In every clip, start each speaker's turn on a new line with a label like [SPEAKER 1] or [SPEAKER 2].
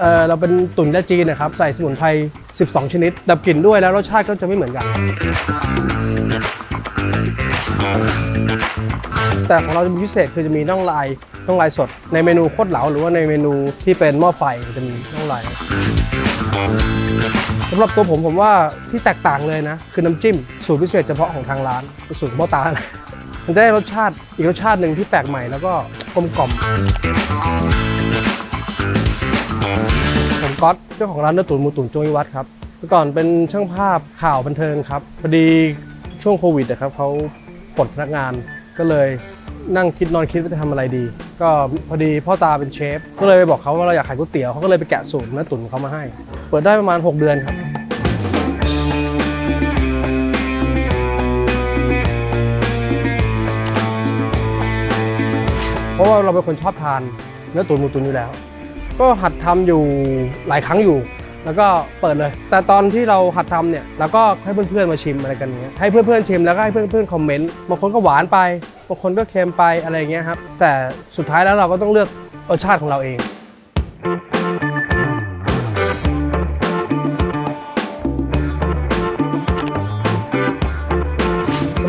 [SPEAKER 1] เออเราเป็นตุ๋นยาจีนนะครับ ใส่สมุนไพร 12 ชนิด ดับกลิ่นด้วยแล้วรสชาติก็จะไม่เหมือนกัน แต่ของเราจะมีพิเศษคือจะมีน่องลายน่องลายสด ในเมนูโคตรเหลาหรือว่าในเมนูที่เป็นหม้อไฟจะมีน่องลายสำหรับตัวผมผมว่าที่แตกต่างเลยนะ คือน้ำจิ้มสูตรพิเศษเฉพาะของทางร้านสูตรของพ่อตาน มันจะได้รสชาติอีกรสชาติหนึ่งที่แปลกใหม่แล้วก็กลมกล่อมผมก๊อตเจ้าของร้านเนื้อตุ๋นหมูตุ๋นจงวิวัฒครับเมื่อก่อนเป็นช่างภาพข่าวบันเทิงครับพอดีช่วงโควิดนะครับเขาปลดพนักงานก็เลยนั่งคิดนอนคิดว่าจะทำอะไรดี ก็พอดีพ่อตาเป็นเชฟ ก็เลยไปบอกเขาว่าเราอยากขายก๋วยเตี๋ยวเขาก็เลยไปแกะสูตรเนื้อตุ๋นเขามาให้ เปิดได้ประมาณ 6 เดือนครับ เพราะว่าเราเป็นคนชอบทานเนื้อตุ๋นหมูตุ๋นอยู่แล้ว ก็หัดทำอยู่หลายครั้งอยู่ แล้วก็เปิดเลย แต่ตอนที่เราหัดทำเนี่ยเราก็ให้เพื่อนๆมาชิมอะไรกันเงี้ยให้เพื่อนๆชิมแล้วก็ให้เพื่อนๆคอมเมนต์บางคนก็หวานไปบางคนก็เค็มไปอะไรเงี้ยครับแต่สุดท้ายแล้วเราก็ต้องเลือกรสชาติของเราเอง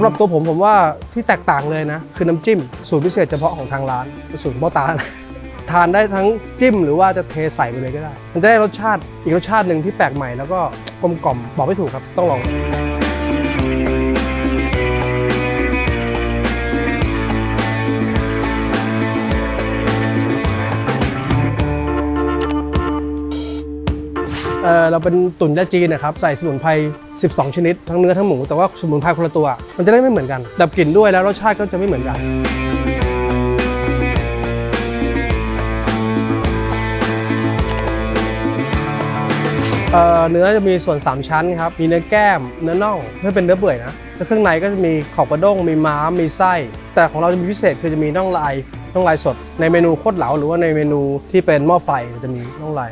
[SPEAKER 1] หรับตัวผมผมว่าที่แตกต่างเลยนะ คือน้ำจิ้ม สูตรพิเศษเฉพาะของทางร้านเป็นสูตรของพ่อตานะทานได้ทั้งจิ้มหรือว่าจะเทใส่ไปเลยก็ได้ มันจะได้รสชาติอีกรสชาติหนึ่งที่แปลกใหม่แล้วก็กลมกล่อมบอกไม่ถูกครับต้องลอง เเราเป็นตุ๋นยาจีนนะครับใส่สมุนไพร 12 ชนิด ทั้งเนื้อทั้งหมู แต่ว่าสมุนไพรคนละตัว มันจะได้ไม่เหมือนกัน ดับกลิ่นด้วยแล้วรสชาติก็จะไม่เหมือนกันเเนื้อจะมีส่วน 3 ชั้นครับ มีเนื้อแก้ม เนื้อน่องไม่เป็นเนื้อเปื่อยนะแล้วเครื่องในก็จะมีขอบกระด้ง มีม้าม มีไส้ แต่ของเราจะมีพิเศษคือจะมีน่องลาย น่องลายสด ในเมนูโคตรเหลาหรือว่าในเมนูที่เป็นหม้อไฟจะมีน่องลาย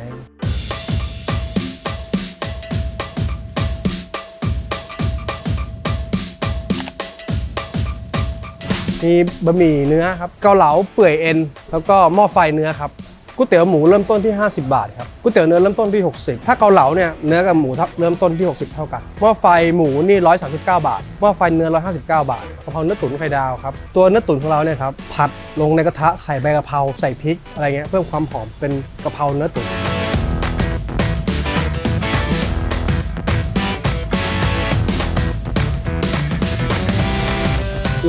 [SPEAKER 1] มีบะหมี่เนื้อครับเกาเหลาเปื่อยเอ็น แล้วก็หม้อไฟเนื้อครับก๋วยเตี๋ยวหมูเริ่มต้นที่ 50 บาทครับก๋วยเตี๋ยวเนื้อเริ่มต้นที่ 60 ถ้าเกาเหลาเนี่ยเนื้อกับหมูเริ่มต้นที่ 60 เท่ากันหม้อไฟหมูนี่ 139 บาทหม้อไฟเนื้อ 159 บาทกะเพราเนื้อตุ๋นไข่ดาวครับตัวเนื้อตุ๋นของเราเนี่ยครับผัดลงในกระทะใส่ใบกะเพราใส่พริกอะไรเงี้ยเพิ่มความหอมเป็นกะเพราเนื้อตุ๋น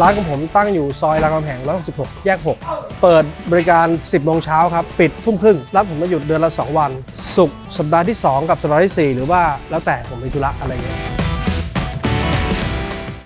[SPEAKER 1] ร้านของผมตั้งอยู่ซอยรามคำแหง166 แยก 6 เปิดบริการ 10โมงเช้าครับ ปิดทุ่มครึ่งร้านผมมาหยุดเดือนละ 2 วัน ศุกร์สัปดาห์ที่ 2 กับสัปดาห์ที่ 4 หรือว่าแล้วแต่ผมมีธุระอะไรเงี้ย